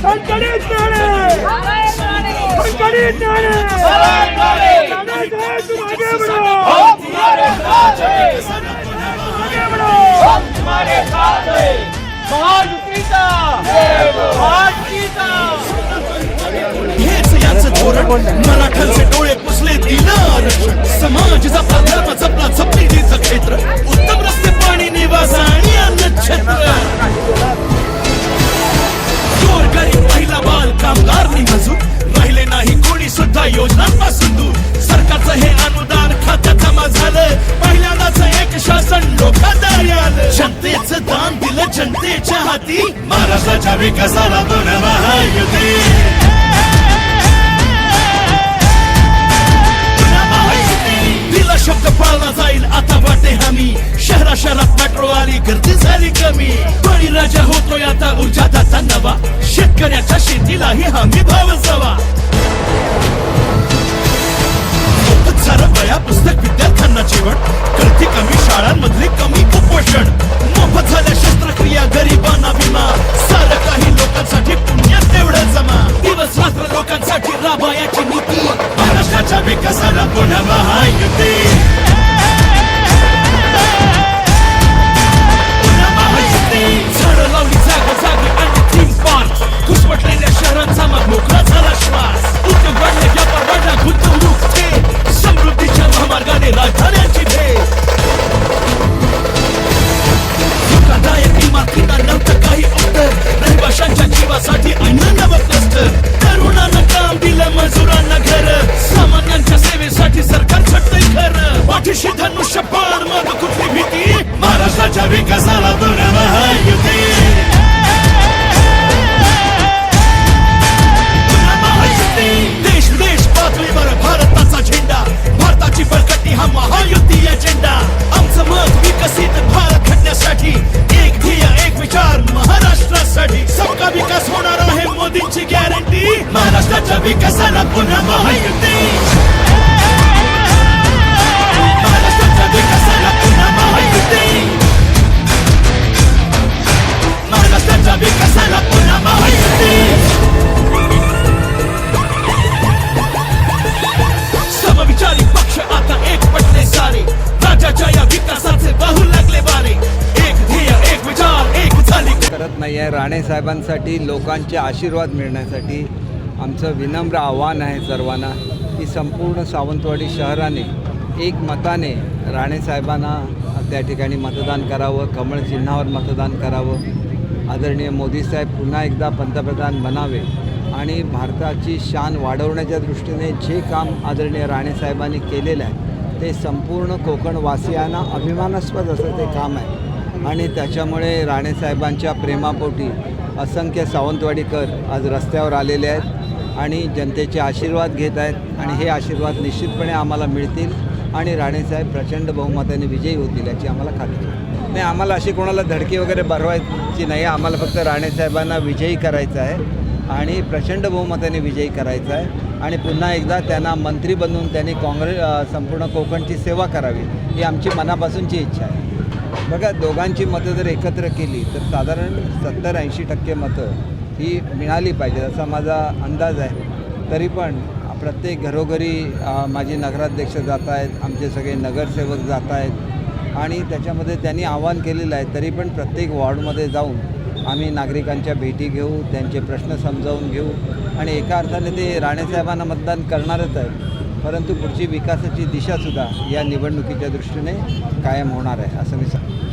I'm going to सुद्धा दूर. सरकारचं हे अनुदान खात्यात जमा झालं पहिल्यांदाच एक शासन लोकांदारी आलं जनतेच दान दिलं जनतेच्या हाती. महाराष्ट्राच्या विकासाला दोन महायुती. शब्द पाळला जाईल आता वाटे हमी. शहरा शहरात मेट्रो आली गर्दी झाली कमी. बळी राजा होतोय आता ऊर्जा दाता नवा. शेतकऱ्याच्या शेतीलाही हमी भाव जावा. महायुती राणेसाहेबांसाठी लोकांचे आशीर्वाद मिळण्यासाठी आमचं विनम्र आव्हान आहे सर्वांना की संपूर्ण सावंतवाडी शहराने एक मताने राणेसाहेबांना त्या ठिकाणी मतदान करावं कमळ चिन्हावर मतदान करावं. आदरणीय मोदी साहेब पुन्हा एकदा पंतप्रधान बनावे आणि भारताची शान वाढवण्याच्या दृष्टीने जे काम आदरणीय राणेसाहेबांनी केलेलं आहे ते संपूर्ण कोकणवासियांना अभिमानास्पद असं ते काम आहे. आणि त्याच्यामुळे राणेसाहेबांच्या प्रेमापोटी असंख्य सावंतवाडीकर आज रस्त्यावर आलेले आहेत आणि जनतेचे आशीर्वाद घेत आहेत आणि हे आशीर्वाद निश्चितपणे आम्हाला मिळतील आणि राणेसाहेब प्रचंड बहुमताने विजयी होतील याची आम्हाला खात्री नाही आम्हाला अशी कोणाला धडकी वगैरे भरवायची नाही. आम्हाला फक्त राणेसाहेबांना विजयी करायचं आहे आणि प्रचंड बहुमताने विजयी करायचा आहे. आणि पुन्हा एकदा त्यांना मंत्री बनवून त्यांनी काँग्रेस संपूर्ण कोकणची सेवा करावी ही आमची मनापासूनची इच्छा आहे. बघा दोघांची मतं जर एकत्र केली तर साधारण सत्तर ऐंशी टक्के मतं ही मिळाली पाहिजे असा माझा अंदाज आहे. तरी पण प्रत्येक घरोघरी माझे नगराध्यक्ष जात आहेत आमचे सगळे नगरसेवक जात आहेत. आणि त्याच्यामध्ये त्यांनी आवाहन केलेलं आहे तरी पण प्रत्येक वॉर्डमध्ये जाऊन आम्ही नागरिकांच्या भेटी घेऊ त्यांचे प्रश्न समजावून घेऊ. आणि एका अर्थाने ते राणेसाहेबांना मतदान करणारच आहे परंतु पुढची विकासाची दिशासुद्धा या निवडणुकीच्या दृष्टीने कायम होणार आहे असं मी सांगतो.